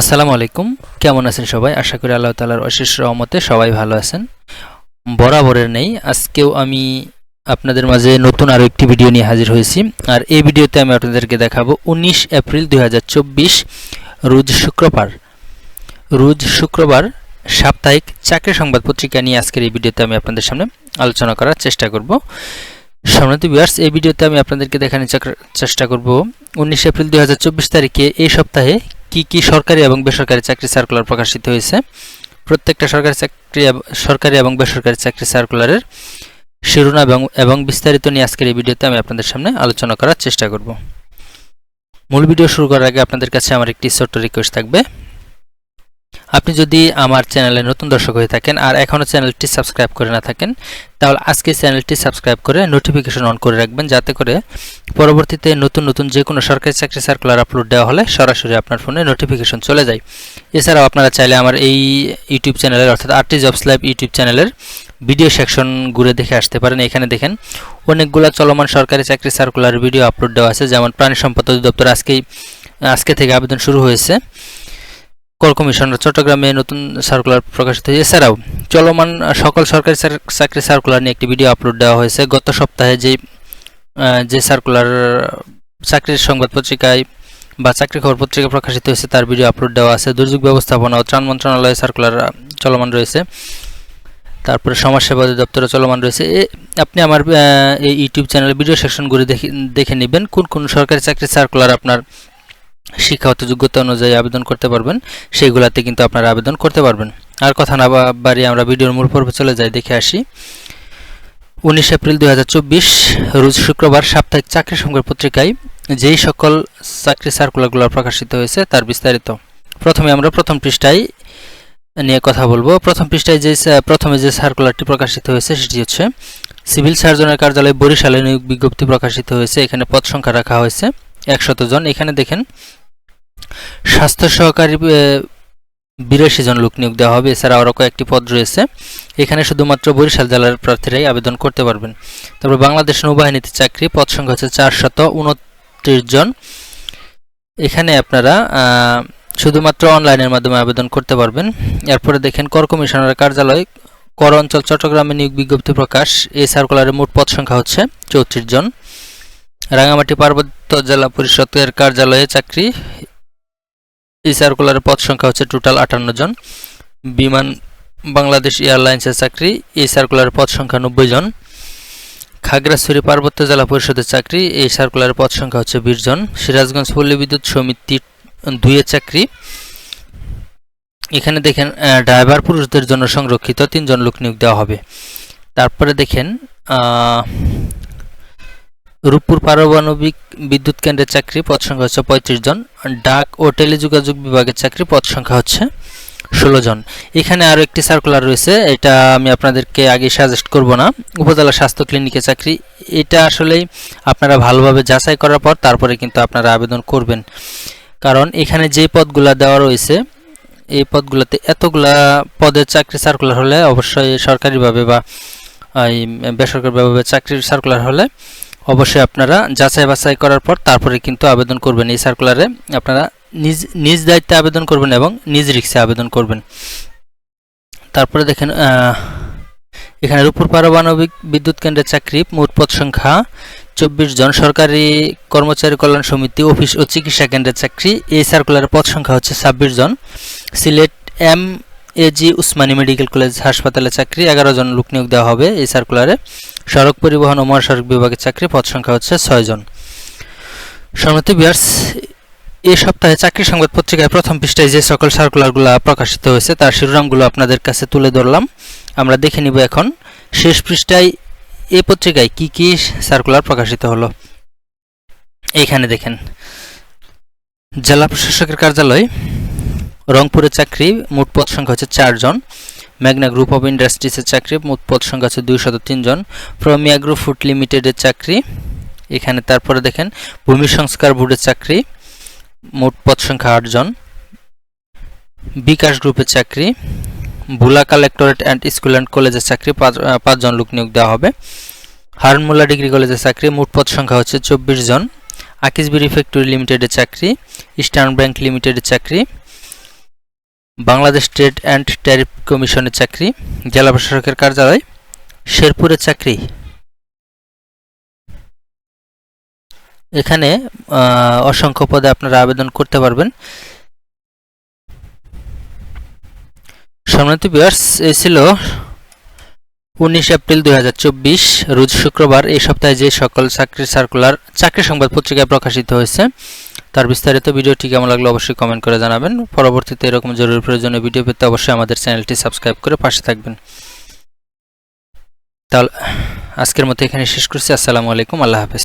আসসালামু আলাইকুম। কেমন আছেন সবাই? আশা করি আল্লাহ তালার অশেষ রহমতে সবাই ভালো আছেন। বরাবরের নেই, আজকেও আমি আপনাদের মাঝে নতুন আরও একটি ভিডিও নিয়ে হাজির হয়েছি। আর এই ভিডিওতে আমি আপনাদেরকে দেখাবো উনিশ এপ্রিল দুই রোজ শুক্রবার। রোজ শুক্রবার সাপ্তাহিক চাকরি সংবাদ পত্রিকা নিয়ে আজকের এই ভিডিওতে আমি আপনাদের সামনে আলোচনা করার চেষ্টা করব। সম্মানিত বিয়ার্স এই ভিডিওতে আমি আপনাদেরকে দেখানোর চেষ্টা করব। উনিশ এপ্রিল দুই হাজার চব্বিশ তারিখে এই সপ্তাহে কি কি সরকারি এবং বেসরকারি চাকরি সার্কুলার প্রকাশিত হয়েছে? প্রত্যেকটা সরকারি চাকরি সরকারি এবং বেসরকারি চাকরি সার্কুলারের শিরোনাম এবং এবং বিস্তারিত নিয়ে আজকের এই ভিডিওতে আমি আপনাদের সামনে আলোচনা করার চেষ্টা করব। মূল ভিডিও শুরু করার আগে আপনাদের কাছে আমার একটি ছোট্ট রিকোয়েস্ট থাকবে। আপনি যদি আমার চ্যানেলে নতুন দর্শক হয়ে থাকেন আর এখনও চ্যানেলটি সাবস্ক্রাইব করে না থাকেন, তাহলে আজকে চ্যানেলটি সাবস্ক্রাইব করে নোটিফিকেশন অন করে রাখবেন, যাতে করে পরবর্তীতে নতুন নতুন যে কোনো সরকারি চাকরি সার্কুলার আপলোড দেওয়া হলে সরাসরি আপনার ফোনে নোটিফিকেশন চলে যায়। এছাড়াও আপনারা চাইলে আমার এই ইউটিউব চ্যানেলের অর্থাৎ আরটি জবস লাইভ ইউটিউব চ্যানেলের ভিডিও সেকশন ঘুরে দেখে আসতে পারেন। এখানে দেখেন অনেকগুলো চলমান সরকারি চাকরি সার্কুলার ভিডিও আপলোড দেওয়া আছে। যেমন প্রাণী সম্পদ অধিদপ্তর আজকেই, আজকে থেকে আবেদন শুরু হয়েছে। কর কমিশনার চট্টগ্রামে নতুন সার্কুলার প্রকাশিত হয়েছে। এছাড়াও, চলমান সকল সরকারি চাক- চাকরি সার্কুলার নিয়ে একটি ভিডিও আপলোড দেওয়া হয়েছে। গত সপ্তাহে যে যে সার্কুলার চাকরির সংবাদ পত্রিকায় বা চাকরি খবর পত্রিকা প্রকাশিত হয়েছে, তার ভিডিও আপলোড দেওয়া আছে। দুর্যোগ ব্যবস্থাপনা ও ত্রাণ মন্ত্রণালয়ে সার্কুলার চলমান রয়েছে। তারপরে সমাজসেবা অধিদপ্তরে চলমান রয়েছে। আপনি আমার এই ইউটিউব চ্যানেলে ভিডিও সেকশন ঘুরে দেখে দেখে নেবেন। কোন কোন সরকারি চাকরির সার্কুলার আপনার শিক্ষাগত যোগ্যতা অনুযায়ী আবেদন করতে পারবেন, সেইগুলাতে কিন্তু আপনারা আবেদন করতে পারবেন। আর কথা না বাড়িয়ে আমরা ভিডিওর মূল পর্বে চলে যাই, দেখে আসি। উনিশ এপ্রিল দু হাজার চব্বিশ, রোজ শুক্রবার সাপ্তাহিক চাকরি সংবাদ পত্রিকায় যেই সকল চাকরি সার্কুলারগুলো প্রকাশিত হয়েছে তার বিস্তারিত। প্রথমে আমরা প্রথম পৃষ্ঠায় নিয়ে কথা বলব। প্রথম পৃষ্ঠায় যে প্রথমে যে সার্কুলারটি প্রকাশিত হয়েছে সেটি হচ্ছে, সিভিল সার্জনের কার্যালয় বরিশালে নিয়োগ বিজ্ঞপ্তি প্রকাশিত হয়েছে, এখানে পদ সংখ্যা রাখা হয়েছে একশত জন। এখানে দেখেন স্বাস্থ্য সহকারী বিরাশি জন লোক নিয়োগ দেওয়া হবে। এছাড়া আরও কয়েকটি পদ রয়েছে। এখানে শুধুমাত্র বরিশাল জেলার প্রার্থীরাই আবেদন করতে পারবেন। তারপর বাংলাদেশ নৌবাহিনীতে চাকরি। পদ সংখ্যা হচ্ছে চারশত উনত্রিশ জন। এখানে আপনারা শুধুমাত্র অনলাইনের মাধ্যমে আবেদন করতে পারবেন। এরপরে দেখেন, কর কমিশনারের কার্যালয়, কর অঞ্চল, চট্টগ্রামে নিয়োগ বিজ্ঞপ্তি প্রকাশ। এই সার্কুলারের মোট পদ সংখ্যা হচ্ছে চৌত্রিশ জন। রাঙামাটি পার্বত্য জেলা পরিষদের কার্যালয়ে চাকরি। এই সার্কুলারের পদ সংখ্যা হচ্ছে টোটাল আটান্ন জন। বিমান বাংলাদেশ এয়ারলাইন্সের চাকরি, এই সার্কুলারের পদ সংখ্যা নব্বই জন। খাগড়াছড়ি পার্বত্য জেলা পরিষদের চাকরি, এই সার্কুলারের পদ সংখ্যা হচ্ছে বিশ জন। সিরাজগঞ্জ পল্লী বিদ্যুৎ সমিতি দুইয়ের চাকরি। এখানে দেখেন ড্রাইভার পুরুষদের জন্য সংরক্ষিত তিনজন লোক নিয়োগ দেওয়া হবে। তারপরে দেখেন রূপপুর পারমাণবিক বিদ্যুৎ কেন্দ্রের চাকরি, পদ সংখ্যা হচ্ছে পঁয়ত্রিশ জন। ডাক ও টেলিযোগাযোগ বিভাগের চাকরি, পদ সংখ্যা হচ্ছে ষোলো জন। এখানে আরও একটি সার্কুলার রয়েছে, এটা আমি আপনাদেরকে আগে সাজেস্ট করব না। উপজেলা স্বাস্থ্য ক্লিনিকে চাকরি, এটা আসলেই আপনারা ভালোভাবে যাচাই করার পর তারপরে কিন্তু আপনারা আবেদন করবেন। কারণ এখানে যে পদগুলা দেওয়া রয়েছে, এই পদগুলোতে এতগুলা পদের চাকরি সার্কুলার হলে অবশ্যই সরকারিভাবে বা, এই বেসরকারিভাবে চাকরির সার্কুলার হলে অবশ্যই আপনারা যাচাই বাছাই করার পর তারপরে কিন্তু আবেদন করবেন এই সার্কুলারে আপনারা নিজ নিজ দায়িত্বে আবেদন করবেন এবং নিজ রিক্সে আবেদন করবেন। তারপরে দেখেন এখানে রূপপুর পারমাণবিক বিদ্যুৎ কেন্দ্রের চাকরি, মোট পদ সংখ্যা চব্বিশ জন। সরকারি কর্মচারী কল্যাণ সমিতি, অফিস ও চিকিৎসা কেন্দ্রের চাকরি, এই সার্কুলারের পদ সংখ্যা হচ্ছে ছাব্বিশ জন। Sylhet M AG Osmani medical college হাসপাতালে চাকরি, এগারো জন লোক নিয়োগ দেওয়া হবে এই সার্কুলারে সড়ক পরিবহন ও মহাসড়ক বিভাগের চাকরি পদ সংখ্যা হচ্ছে ছয় জন। সম্মতি বিয়ার্স এ সপ্তাহে চাকরি সংবাদ পত্রিকায় প্রথম পৃষ্ঠায় যে সকল সার্কুলারগুলো প্রকাশিত হয়েছে, তার শিরোনামগুলো আপনাদের কাছে তুলে ধরলাম। আমরা দেখে নিব এখন। শেষ পৃষ্ঠায় এ পত্রিকায় কি কি সার্কুলার প্রকাশিত হলো? এইখানে দেখেন। জেলা প্রশাসকের কার্যালয় রংপুরের চাকরি, মোট পদ সংখ্যা হচ্ছে চারজন ম্যাগনা গ্রুপ অফ ইন্ডাস্ট্রিজের চাকরি, মোট পদ সংখ্যা আছে দুইশত তিনজন প্রমিয়া গ্রুপ ফুড লিমিটেডের চাকরি, এখানে তারপরে দেখেন, ভূমি সংস্কার বোর্ডের চাকরি, মোট পদ সংখ্যা আটজন বিকাশ গ্রুপের চাকরি, ভুলা কালেক্টরেট অ্যান্ড স্কুল অ্যান্ড কলেজের চাকরি পাঁচজন লোক নিয়োগ দেওয়া হবে। হারমুল্লা ডিগ্রি কলেজের চাকরি, মোট পদ সংখ্যা হচ্ছে চব্বিশ জন। আকিসবিরি ফ্যাক্টরি লিমিটেডের চাকরি, ইস্টার্ন ব্যাংক লিমিটেডের চাকরি বাংলাদেশ ট্রেড অ্যান্ড ট্যারিফ কমিশনের চাকরি, জেলা প্রশাসকের কার্যালয় শেরপুরের চাকরি। এখানে অসংখ্য পদে আপনারা আবেদন করতে পারবেন। সম্মানিত বিয়ার্স এ ছিল উনিশ এপ্রিল দুই হাজার চব্বিশ, রোজ শুক্রবার এই সপ্তাহে যে সকল চাকরির সার্কুলার চাকরি সংবাদ পত্রিকায় প্রকাশিত হয়েছে। তার বিস্তারিত ভিডিওটি কেমন লাগল অবশ্যই কমেন্ট করে জানাবেন। পরবর্তীতে এরকম জরুরি প্রয়োজনীয় ভিডিও পেতে অবশ্যই আমাদের চ্যানেলটি সাবস্ক্রাইব করে পাশে থাকবেন। তাহলে, আজকের মতো এখানে শেষ করছি। আসসালামু আলাইকুম। আল্লাহ হাফেজ।